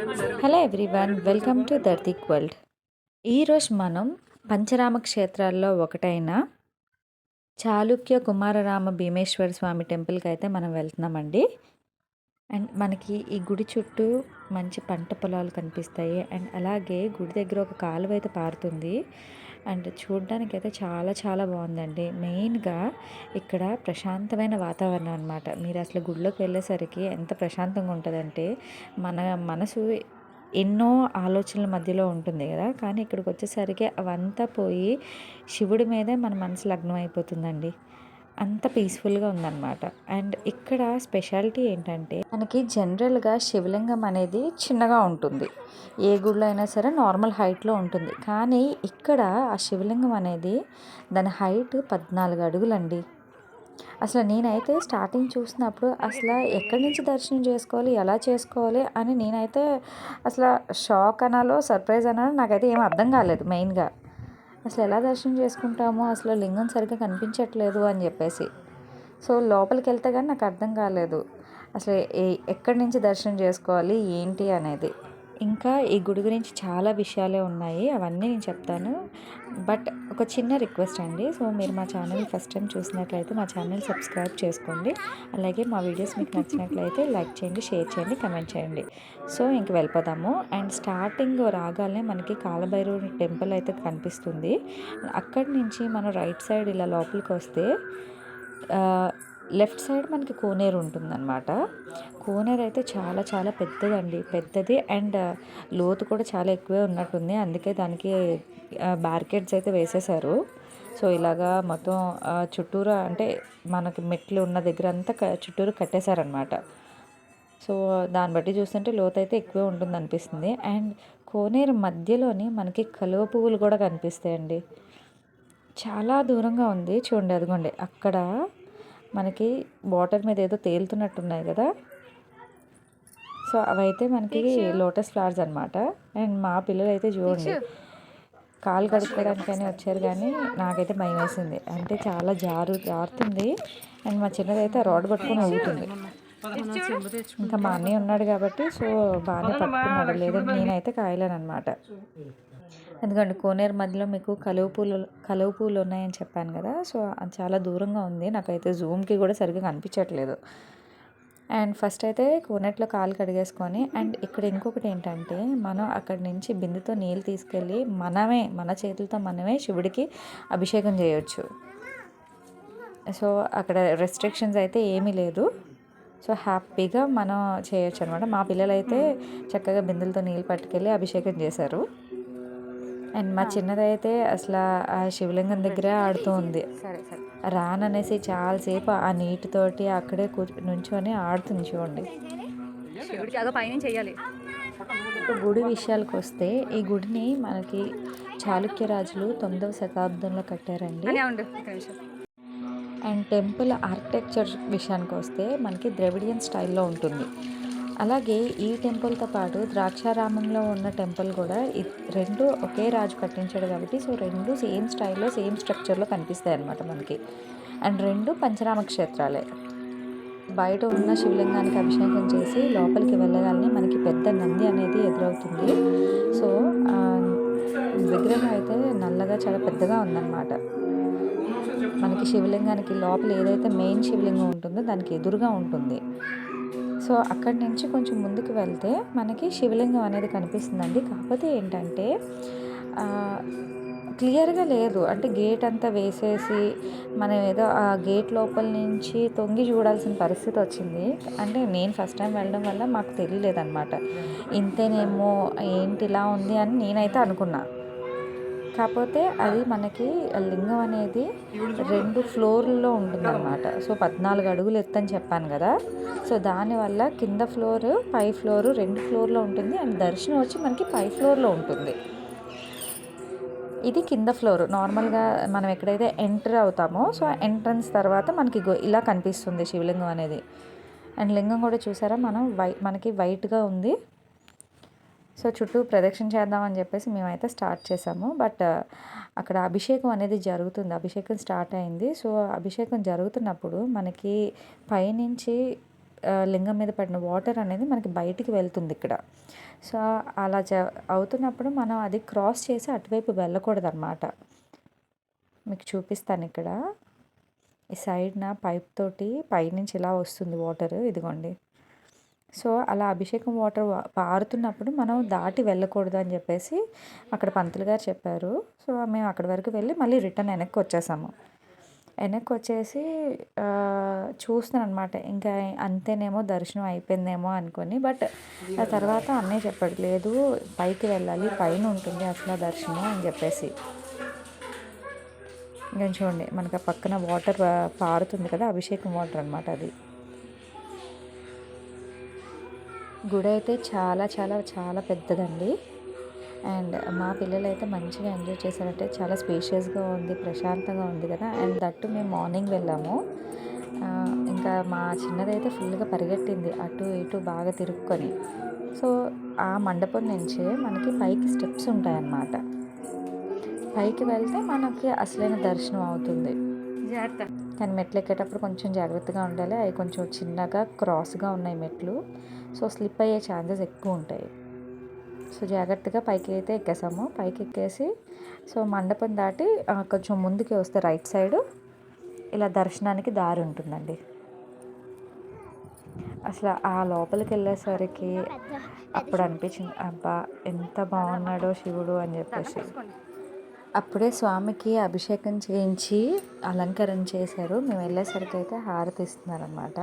Hello everyone welcome to దర్దిక్ world ఈరోజు మనం పంచరామ క్షేత్రాల్లో ఒకటైన చాళుక్య కుమారరామ భీమేశ్వర స్వామి టెంపుల్కి అయితే మనం వెళ్తున్నామండి. అండ్ మనకి ఈ గుడి చుట్టూ మంచి పంట పొలాలు కనిపిస్తాయి. అండ్ అలాగే గుడి దగ్గర ఒక కాలువ అయితే పారుతుంది. అండ్ చూడడానికి అయితే చాలా చాలా బాగుందండి. మెయిన్గా ఇక్కడ ప్రశాంతమైన వాతావరణం అనమాట మీరు అసలు గుడిలోకి వెళ్ళేసరికి ఎంత ప్రశాంతంగా ఉంటుందంటే మన మనసు ఎన్నో ఆలోచనల మధ్యలో ఉంటుంది కదా. కానీ ఇక్కడికి వచ్చేసరికి అవంతా పోయి శివుడి మీదే మన మనసు లగ్నం అయిపోతుందండి అంత పీస్ఫుల్గా ఉందన్నమాట. అండ్ ఇక్కడ స్పెషాలిటీ ఏంటంటే మనకి జనరల్గా శివలింగం అనేది చిన్నగా ఉంటుంది. ఏ గుడిలో అయినా సరే నార్మల్ హైట్లో ఉంటుంది. కానీ ఇక్కడ ఆ శివలింగం అనేది దాని హైట్ పద్నాలుగు అడుగులండి. అసలు నేనైతే స్టార్టింగ్ చూసినప్పుడు అసలు ఎక్కడి నుంచి దర్శనం చేసుకోవాలి ఎలా చేసుకోవాలి అని నేనైతే అసలు షాక్ అనాలో సర్ప్రైజ్ అనాలో నాకైతే ఏం అర్థం కాలేదు మెయిన్గా. అసలు ఎలా దర్శనం చేసుకుంటామో అసలు లింగం సరిగ్గా కనిపించట్లేదు అని చెప్పేసి. సో లోపలికి వెళ్తే కానీ నాకు అర్థం కాలేదు. అసలు ఎక్కడి నుంచి దర్శనం చేసుకోవాలి ఏంటి అనేది. ఇంకా ఈ గుడి గురించి చాలా విషయాలే ఉన్నాయి అవన్నీ నేను చెప్తాను. బట్ ఒక చిన్న రిక్వెస్ట్ అండి. సో మీరు మా ఛానల్ ఫస్ట్ టైం చూసినట్లయితే మా ఛానల్ సబ్స్క్రైబ్ చేసుకోండి. అలాగే మా వీడియోస్ మీకు నచ్చినట్లయితే లైక్ చేయండి షేర్ చేయండి కమెంట్ చేయండి. సో ఇంక వెళ్ళిపోదాము. అండ్ స్టార్టింగ్ రాగానే మనకి కాలభైరవుని టెంపుల్ అయితే కనిపిస్తుంది. అక్కడి నుంచి మనం రైట్ సైడ్ ఇలా లోపలికి వస్తే లెఫ్ట్ సైడ్ మనకి కోనేరు ఉంటుందన్నమాట. కోనేరు అయితే చాలా చాలా పెద్దదండి. పెద్దది అండ్ లోతు కూడా చాలా ఎక్కువే ఉన్నట్టుంది. అందుకే దానికి బ్యారికేడ్స్ అయితే వేసేసారు సో ఇలాగా మొత్తం చుట్టూరు అంటే మనకి మెట్లు ఉన్న దగ్గర అంతా చుట్టూరు కట్టేశారనమాట సో దాన్ని బట్టి చూస్తుంటే లోతు అయితే ఎక్కువే ఉంటుంది అనిపిస్తుంది అండ్ కోనేరు మధ్యలోని మనకి కలువ పువ్వులు కూడా కనిపిస్తాయండి. చాలా దూరంగా ఉంది. చూడండి అదిగోండి. అక్కడ మనకి వాటర్ మీద ఏదో తేలుతున్నట్టున్నాయి కదా. సో అవైతే మనకి లోటస్ ఫ్లవర్స్ అనమాట అండ్ మా పిల్లలు అయితే చూడండి కాలు కడుక్కోవడానికని వచ్చారు కానీ నాకైతే భయం వేసింది. అంటే చాలా జారు జారుతుంది. అండ్ మా చిన్నదైతే రాడ్ పట్టుకొని ఊగుతుంది ఇంకా మా అన్నయ్య ఉన్నాడు కాబట్టి సో బాగానే పట్టుకున్నాడు. లేదంటే నేనైతే కాయలేను అనమాట ఎందుకంటే కోనేరు మధ్యలో మీకు కలువ పూలు కలువ పూలు ఉన్నాయని చెప్పాను కదా సో చాలా దూరంగా ఉంది. నాకైతే జూమ్కి కూడా సరిగ్గా కనిపించట్లేదు. అండ్ ఫస్ట్ అయితే కోనేట్లో కాలు కడిగేసుకొని అండ్ ఇక్కడ ఇంకొకటి ఏంటంటే మనం అక్కడి నుంచి బిందుతో నీళ్ళు తీసుకెళ్ళి మనమే మన చేతులతో మనమే శివుడికి అభిషేకం చేయొచ్చు. సో అక్కడ రెస్ట్రిక్షన్స్ అయితే ఏమీ లేదు. సో హ్యాపీగా మనం చేయొచ్చు అనమాట మా పిల్లలైతే చక్కగా బిందులతో నీళ్ళు పట్టుకెళ్ళి అభిషేకం చేశారు. అండ్ మా చిన్నదైతే అసలు ఆ శివలింగం దగ్గరే ఆడుతూ ఉంది. రాననేసి చాలాసేపు ఆ నీటితోటి అక్కడే కూర్చు నుంచొని ఆడుతుంది చూడండి. చేయాలి గుడి విషయాలకు వస్తే ఈ గుడిని మనకి చాళుక్య రాజులు తొమ్మిదవ శతాబ్దంలో కట్టారండి. అండ్ టెంపుల్ ఆర్కిటెక్చర్ విషయానికి వస్తే మనకి ద్రవిడియన్ స్టైల్లో ఉంటుంది. అలాగే ఈ టెంపుల్తో పాటు ద్రాక్షారామంలో ఉన్న టెంపుల్ కూడా రెండు ఒకే రాజు కట్టించాడు కాబట్టి సో రెండు సేమ్ స్టైల్లో సేమ్ స్ట్రక్చర్లో కనిపిస్తాయి అనమాట మనకి. అండ్ రెండు పంచరామ క్షేత్రాలే. బయట ఉన్న శివలింగానికి అభిషేకం చేసి లోపలికి వెళ్ళగానే మనకి పెద్ద నంది అనేది ఎదురవుతుంది. సో విగ్రహం అయితే నల్లగా చాలా పెద్దగా ఉందన్నమాట. మనకి శివలింగానికి లోపల ఏదైతే మెయిన్ శివలింగం ఉంటుందో దానికి ఎదురుగా ఉంటుంది. సో అక్కడి నుంచి కొంచెం ముందుకు వెళ్తే మనకి శివలింగం అనేది కనిపిస్తుందండి. కాకపోతే ఏంటంటే క్లియర్గా లేదు. అంటే గేట్ అంతా వేసేసి మనం ఏదో ఆ గేట్ లోపల నుంచి తొంగి చూడాల్సిన పరిస్థితి వచ్చింది. అంటే నేను ఫస్ట్ టైం వెళ్ళడం వల్ల మాకు తెలియలేదన్నమాట. ఇంతేనేమో ఏంటి ఇలా ఉంది అని నేనైతే అనుకున్నా. కాకపోతే అది మనకి లింగం అనేది రెండు ఫ్లోర్లలో ఉంటుందన్నమాట. సో పద్నాలుగు అడుగులు ఎత్తని చెప్పాను కదా. సో దానివల్ల కింద ఫ్లోర్ పై ఫ్లోర్ రెండు ఫ్లోర్లో ఉంటుంది. అండ్ దర్శనం వచ్చి మనకి పై ఫ్లోర్లో ఉంటుంది. ఇది కింద ఫ్లోర్. నార్మల్గా మనం ఎక్కడైతే ఎంటర్ అవుతామో సో ఎంట్రన్స్ తర్వాత మనకి ఇలా కనిపిస్తుంది శివలింగం అనేది. అండ్ లింగం కూడా చూసారా? మనం వై మనకి వైట్గా ఉంది. సో చుట్టూ ప్రదక్షిణ చేద్దామని చెప్పేసి మేమైతే స్టార్ట్ చేసాము. బట్ అక్కడ అభిషేకం అనేది జరుగుతుంది. అభిషేకం స్టార్ట్ అయింది. సో అభిషేకం జరుగుతున్నప్పుడు మనకి పైనుంచి లింగం మీద పడిన వాటర్ అనేది మనకి బయటికి వెళ్తుంది ఇక్కడ. సో అలా జ అవుతున్నప్పుడు మనం అది క్రాస్ చేసి అటువైపు వెళ్ళకూడదు అనమాట మీకు చూపిస్తాను ఇక్కడ. ఈ సైడ్న పైప్ తోటి పైనుంచి ఇలా వస్తుంది వాటర్. ఇదిగోండి. సో అలా అభిషేకం వాటర్ పారుతున్నప్పుడు మనం దాటి వెళ్ళకూడదు అని చెప్పేసి అక్కడ పంతులు గారు చెప్పారు. సో మేము అక్కడి వరకు వెళ్ళి మళ్ళీ రిటర్న్ వెనక్కి వచ్చేసాము. వెనక్కి వచ్చేసి ఆ, చూస్తున్నాను అనమాట ఇంకా అంతేనేమో దర్శనం అయిపోయిందేమో అనుకొని బట్ ఆ తర్వాత అన్నయ్య చెప్పాడు లేదు పైకి వెళ్ళాలి పైన ఉంటుంది అసలు దర్శనం అని చెప్పేసి. ఇంకా చూడండి మనకు ఆ పక్కన వాటర్ పారుతుంది కదా అభిషేకం వాటర్ అనమాట అది. గుడి అయితే చాలా చాలా చాలా పెద్దదండి. అండ్ మా పిల్లలు అయితే మంచిగా ఎంజాయ్ చేశారంటే చాలా స్పేషియస్గా ఉంది ప్రశాంతంగా ఉంది కదా. అండ్ దట్టు మేము మార్నింగ్ వెళ్ళాము. ఇంకా మా చిన్నదైతే ఫుల్గా పరిగెట్టింది అటు ఇటు బాగా తిరుక్కొని. సో ఆ మండపం నుంచే మనకి పైకి స్టెప్స్ ఉంటాయన్నమాట. పైకి వెళ్తే మనకి అసలైన దర్శనం అవుతుంది. జాగ్రత్త. కానీ మెట్లు ఎక్కేటప్పుడు కొంచెం జాగ్రత్తగా ఉండాలి. అవి కొంచెం చిన్నగా క్రాస్గా ఉన్నాయి మెట్లు. సో స్లిప్ అయ్యే ఛాన్సెస్ ఎక్కువ ఉంటాయి. సో జాగ్రత్తగా పైకి అయితే ఎక్కేసాము. పైకి ఎక్కేసి సో మండపం దాటి కొంచెం ముందుకి వస్తే రైట్ సైడ్ ఇలా దర్శనానికి దారి ఉంటుందండి. అసలు ఆ లోపలికి వెళ్ళేసరికి అప్పుడు అనిపించింది అబ్బా ఎంత బాగున్నాడో శివుడు అని చెప్పేసి. అప్పుడే స్వామికి అభిషేకం చేయించి అలంకరణ చేశారు. మేము వెళ్ళేసరికి అయితే హారతి ఇస్తున్నారనమాట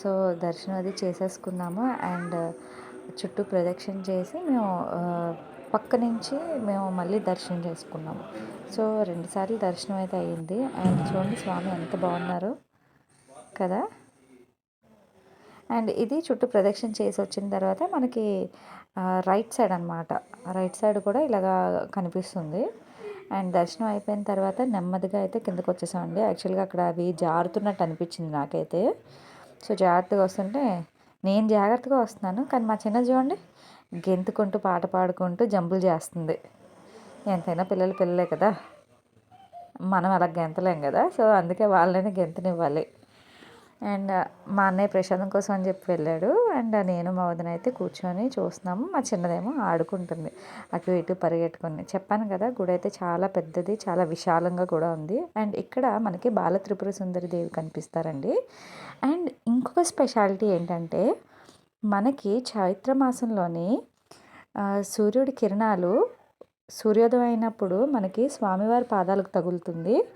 సో దర్శనం అది చేసేసుకున్నాము. అండ్ చుట్టూ ప్రదక్షిణ చేసి మేము పక్క నుంచి మేము మళ్ళీ దర్శనం చేసుకున్నాము. సో రెండుసార్లు దర్శనం అయితే అయ్యింది అండ్ చూడండి స్వామి ఎంత బాగున్నారు కదా. అండ్ ఇది చుట్టూ ప్రదక్షిణ చేసి వచ్చిన తర్వాత మనకి రైట్ సైడ్ అనమాట రైట్ సైడ్ కూడా ఇలాగా కనిపిస్తుంది. అండ్ దర్శనం అయిపోయిన తర్వాత నెమ్మదిగా అయితే కిందకు వచ్చేసామండి. యాక్చువల్గా అక్కడ అవి జారుతున్నట్టు అనిపించింది నాకైతే. సో జాగ్రత్తగా వస్తుంటే నేను జాగ్రత్తగా వస్తున్నాను. కానీ మా చిన్న చూడండి. గెంతుకుంటూ పాట పాడుకుంటూ జంపులు చేస్తుంది. ఎంతైనా పిల్లలు పిల్లలే కదా. మనం అలా గెంతలేం కదా. సో అందుకే వాళ్ళని గెంతనివ్వాలి. అండ్ మా అన్నయ్య ప్రసాదం కోసం అని చెప్పి వెళ్ళాడు. అండ్ నేను మా వదిన అయితే కూర్చొని చూస్తున్నాము. మా చిన్నదేమో ఆడుకుంటుంది. అటు ఇటు పరిగెట్టుకుని. చెప్పాను కదా గుడి అయితే చాలా పెద్దది చాలా విశాలంగా కూడా ఉంది. అండ్ ఇక్కడ మనకి బాల త్రిపుర సుందరి దేవి కనిపిస్తారండి. అండ్ ఇంకొక స్పెషాలిటీ ఏంటంటే మనకి చైత్ర మాసంలోని సూర్యుడి కిరణాలు సూర్యోదయం అయినప్పుడు మనకి స్వామివారి పాదాలకు తగులుతుంది.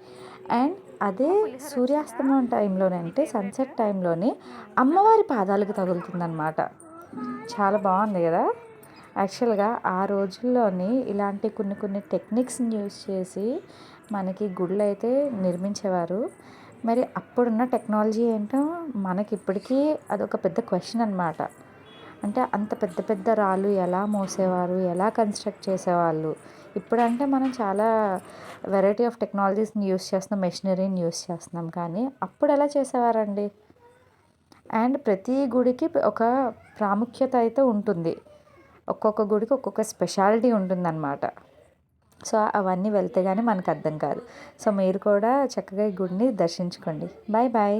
అండ్ అదే సూర్యాస్తమయం టైంలోనే అంటే సన్సెట్ టైంలోని అమ్మవారి పాదాలకు తగులుతుందన్నమాట. చాలా బాగుంది కదా? యాక్చువల్గా ఆ రోజుల్లోని ఇలాంటి కొన్ని కొన్ని టెక్నిక్స్ని యూస్ చేసి మనకి గుళ్ళు అయితే నిర్మించేవారు. మరి అప్పుడున్న టెక్నాలజీ ఏంటో మనకి ఇప్పటికీ అదొక పెద్ద క్వశ్చన్ అనమాట అంటే అంత పెద్ద పెద్ద రాళ్ళు ఎలా మోసేవారు ఎలా కన్స్ట్రక్ట్ చేసేవాళ్ళు? ఇప్పుడంటే మనం చాలా వెరైటీ ఆఫ్ టెక్నాలజీస్ని యూస్ చేస్తున్నాం మెషినరీని యూస్ చేస్తున్నాం. కానీ అప్పుడు ఎలా చేసేవారండి? అండ్ ప్రతి గుడికి ఒక ప్రాముఖ్యత అయితే ఉంటుంది. ఒక్కొక్క గుడికి ఒక్కొక్క స్పెషాలిటీ ఉంటుందన్నమాట. సో అవన్నీ వెళ్తే కానీ మనకు అర్థం కాదు. సో మీరు కూడా చక్కగా ఈ గుడిని దర్శించుకోండి. Bye bye